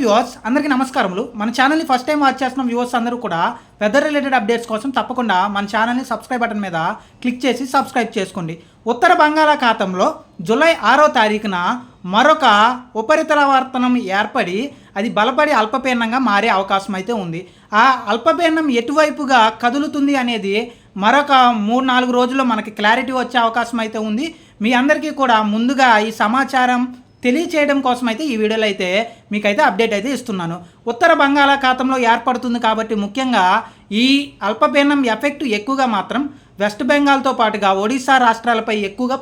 Viewers అందరికీ నమస్కారములు. మన ఛానల్ని ఫస్ట్ టైం వాచ్ చేస్తున్న వ్యూవర్స్ అందరూ కూడా వెదర్ రిలేటెడ్ అప్డేట్స్ కోసం తప్పకుండా మన ఛానల్ని సబ్స్క్రైబ్ బటన్ మీద క్లిక్ చేసి సబ్స్క్రైబ్ చేసుకోండి. ఉత్తర బంగాళాఖాతంలో జూలై ఆరో తారీఖున మరొక ఉపరితల వర్తనం ఏర్పడి అది బలపడి అల్పపీడనంగా మారే అవకాశం అయితే ఉంది. ఆ అల్పపీడనం ఎటువైపుగా కదులుతుంది అనేది మరొక మూడు నాలుగు రోజుల్లో మనకి క్లారిటీ వచ్చే అవకాశం అయితే ఉంది. మీ అందరికీ కూడా ముందుగా ఈ సమాచారం తెలియచేయడం కోసం అయితే ఈ వీడియోలో అయితే మీకైతే అప్డేట్ అయితే ఇస్తున్నాను. ఉత్తర బంగాళాఖాతంలో ఏర్పడుతుంది కాబట్టి ముఖ్యంగా ఈ అల్పపీడనం ఎఫెక్ట్ ఎక్కువగా మాత్రం వెస్ట్ బెంగాల్తో పాటుగా ఒడిశా రాష్ట్రాలపై ఎక్కువగా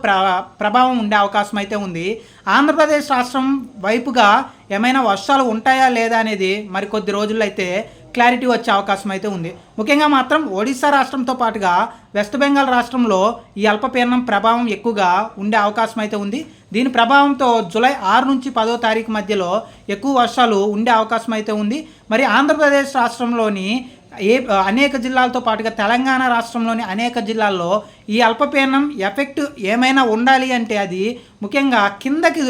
ప్రభావం ఉండే అవకాశం అయితే ఉంది. ఆంధ్రప్రదేశ్ రాష్ట్రం వైపుగా ఏమైనా వర్షాలు ఉంటాయా లేదా అనేది మరికొద్ది రోజుల్లో అయితే క్లారిటీ వచ్చే అవకాశం అయితే ఉంది. ముఖ్యంగా మాత్రం ఒడిశా రాష్ట్రంతో పాటుగా వెస్ట్ బెంగాల్ రాష్ట్రంలో ఈ అల్పపీడనం ప్రభావం ఎక్కువగా ఉండే అవకాశం అయితే ఉంది. దీని ప్రభావంతో జూలై ఆరు నుంచి పదో తారీఖు మధ్యలో ఎక్కువ వర్షాలు ఉండే అవకాశం అయితే ఉంది. మరి ఆంధ్రప్రదేశ్ రాష్ట్రంలోని ఏ అనేక జిల్లాలతో పాటుగా తెలంగాణ రాష్ట్రంలోని అనేక జిల్లాల్లో ఈ అల్పపీడనం ఎఫెక్ట్ ఏమైనా ఉండాలి అంటే అది ముఖ్యంగా కిందకి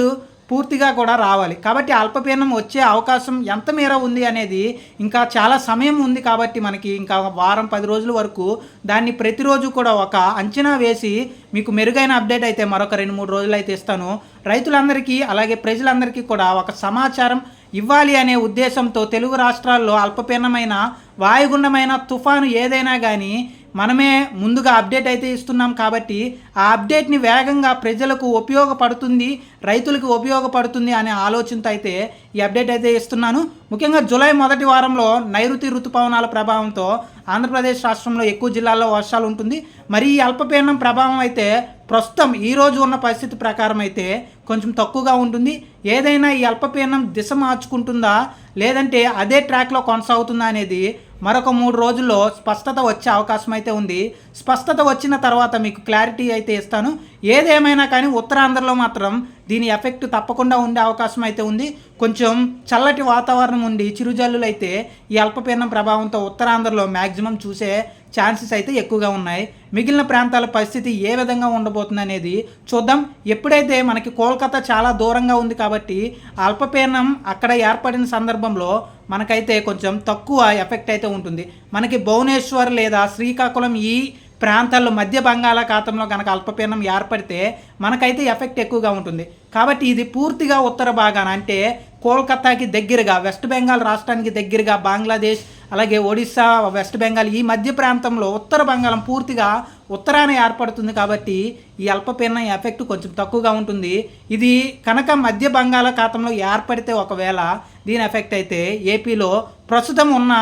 పూర్తిగా కూడా రావాలి. కాబట్టి అల్పపీడనం వచ్చే అవకాశం ఎంత మేర ఉంది అనేది ఇంకా చాలా సమయం ఉంది కాబట్టి మనకి ఇంకా వారం పది రోజుల వరకు దాన్ని ప్రతిరోజు కూడా ఒక అంచనా వేసి మీకు మెరుగైన అప్డేట్ అయితే మరొక రెండు మూడు రోజులు అయితే ఇస్తాను. రైతులందరికీ అలాగే ప్రజలందరికీ కూడా ఒక సమాచారం ఇవ్వాలి అనే ఉద్దేశంతో తెలుగు రాష్ట్రాల్లో అల్పపీడనమైన వాయుగుండమైన తుఫాను ఏదైనా కానీ మనమే ముందుగా అప్డేట్ అయితే ఇస్తున్నాం కాబట్టి ఆ అప్డేట్ని వేగంగా ప్రజలకు ఉపయోగపడుతుంది రైతులకు ఉపయోగపడుతుంది అనే ఆలోచనతో అయితే ఈ అప్డేట్ అయితే ఇస్తున్నాను. ముఖ్యంగా జూలై మొదటి వారంలో నైరుతి ఋతుపవనాల ప్రభావంతో ఆంధ్రప్రదేశ్ రాష్ట్రంలో ఎక్కువ జిల్లాల్లో వర్షాలు ఉంటుంది. మరి ఈ అల్పపీడనం ప్రభావం అయితే ప్రస్తుతం ఈ రోజు ఉన్న పరిస్థితి ప్రకారం అయితే కొంచెం తక్కువగా ఉంటుంది. ఏదైనా ఈ అల్పపీడనం దిశ మార్చుకుంటుందా లేదంటే అదే ట్రాక్లో కొనసాగుతుందా అనేది మరొక మూడు రోజుల్లో స్పష్టత వచ్చే అవకాశం అయితే ఉంది. స్పష్టత వచ్చిన తర్వాత మీకు క్లారిటీ అయితే ఇస్తాను. ఏదేమైనా కానీ ఉత్తరాంధ్రలో మాత్రం దీని ఎఫెక్ట్ తప్పకుండా ఉండే అవకాశం అయితే ఉంది. కొంచెం చల్లటి వాతావరణం ఉండి చిరుజల్లులైతే ఈ అల్పపీడనం ప్రభావంతో ఉత్తరాంధ్రలో మ్యాక్సిమం చూసే ఛాన్సెస్ అయితే ఎక్కువగా ఉన్నాయి. మిగిలిన ప్రాంతాల పరిస్థితి ఏ విధంగా ఉండబోతుంది అనేది చూద్దాం. ఎప్పుడైతే మనకి కోల్కతా చాలా దూరంగా ఉంది కాబట్టి అల్పపీడనం అక్కడ ఏర్పడిన సందర్భంలో మనకైతే కొంచెం తక్కువ ఎఫెక్ట్ అయితే ఉంటుంది. మనకి భువనేశ్వర్ లేదా శ్రీకాకుళం ఈ ప్రాంతాల్లో మధ్య బంగాళాఖాతంలో కనుక అల్పపీడనం ఏర్పడితే మనకైతే ఎఫెక్ట్ ఎక్కువగా ఉంటుంది. కాబట్టి ఇది పూర్తిగా ఉత్తర భాగాన అంటే కోల్కతాకి దగ్గరగా వెస్ట్ బెంగాల్ రాష్ట్రానికి దగ్గరగా బంగ్లాదేశ్ అలాగే ఒడిస్సా వెస్ట్ బెంగాల్ ఈ మధ్య ప్రాంతంలో ఉత్తర బంగాళం పూర్తిగా ఉత్తరాన ఏర్పడుతుంది కాబట్టి ఈ అల్పపీడనం ఎఫెక్ట్ కొంచెం తక్కువగా ఉంటుంది. ఇది కనుక మధ్య బంగాళాఖాతంలో ఏర్పడితే ఒకవేళ దీని ఎఫెక్ట్ అయితే ఏపీలో ప్రస్తుతం ఉన్న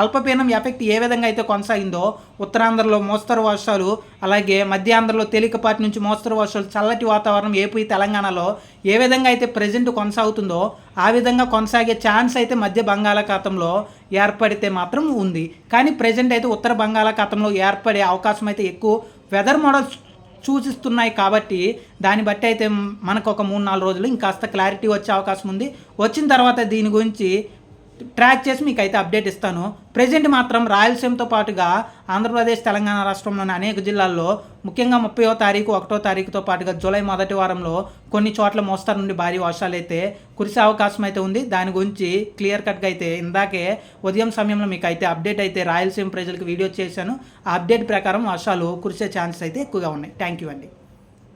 అల్పపీడనం ఎఫెక్ట్ ఏ విధంగా అయితే కొనసాగిందో ఉత్తరాంధ్రలో మోస్తరు వర్షాలు అలాగే మధ్యాంధ్రలో తేలికపాటి నుంచి మోస్తరు వర్షాలు చల్లటి వాతావరణం ఏపీ తెలంగాణలో ఏ విధంగా అయితే ప్రజెంట్ కొనసాగుతుందో ఆ విధంగా కొనసాగే ఛాన్స్ అయితే మధ్య బంగాళాఖాతంలో ఏర్పడితే మాత్రం ఉంది. కానీ ప్రజెంట్ అయితే ఉత్తర బంగాళాఖాతంలో ఏర్పడే అవకాశం అయితే ఎక్కువ. వెదర్ మోడల్స్ సూచిస్తున్నాయి కాబట్టి దాన్ని బట్టి అయితే మనకు ఒక మూడు నాలుగు రోజులు ఇంకాస్త క్లారిటీ వచ్చే అవకాశం ఉంది. వచ్చిన తర్వాత దీని గురించి ట్రాక్ చేసి మీకు అయితే అప్డేట్ ఇస్తాను. ప్రజెంట్ మాత్రం రాయలసీమతో పాటుగా ఆంధ్రప్రదేశ్ తెలంగాణ రాష్ట్రంలోని అనేక జిల్లాల్లో ముఖ్యంగా ముప్పయో తారీఖు ఒకటో తారీఖుతో పాటుగా జూలై మొదటి వారంలో కొన్ని చోట్ల మోస్తరు నుండి భారీ వర్షాలు అయితే కురిసే అవకాశం అయితే ఉంది. దాని గురించి క్లియర్ కట్గా అయితే ఇందాకే ఉదయం సమయంలో మీకు అయితే అప్డేట్ అయితే రాయలసీమ ప్రజలకు వీడియో చేశాను. ఆ అప్డేట్ ప్రకారం వర్షాలు కురిసే ఛాన్సెస్ అయితే ఎక్కువగా ఉన్నాయి. థ్యాంక్ యూ అండి.